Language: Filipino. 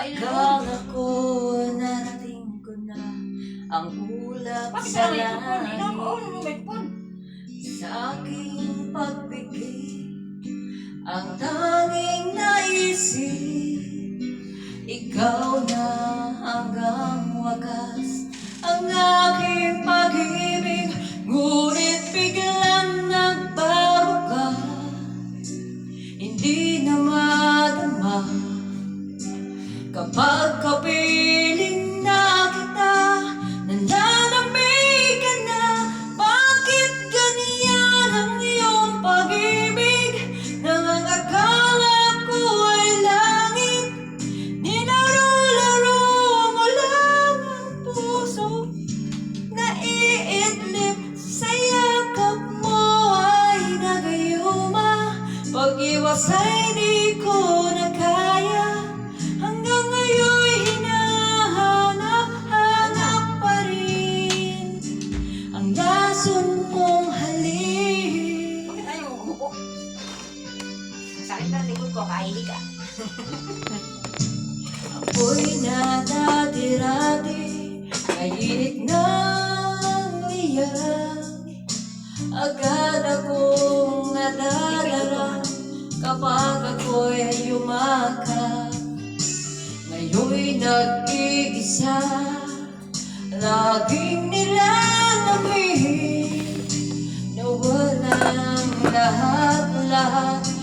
Kailan ako narating ko na ang ulap Bakit sa may kupon? Hindi ako ano may kupon. Sa aking pagbigay ang tao Masa'y di ko na kaya. Hanggang ngayon'y hinahanap rin Ang lason halik Bakit ayaw mo umupo? Masakit na likod ko, kaili na ng liyak Agad akong nadal umaga Ngayon'y nag-iisa Laging nila namihin Na walang lahat-lahat.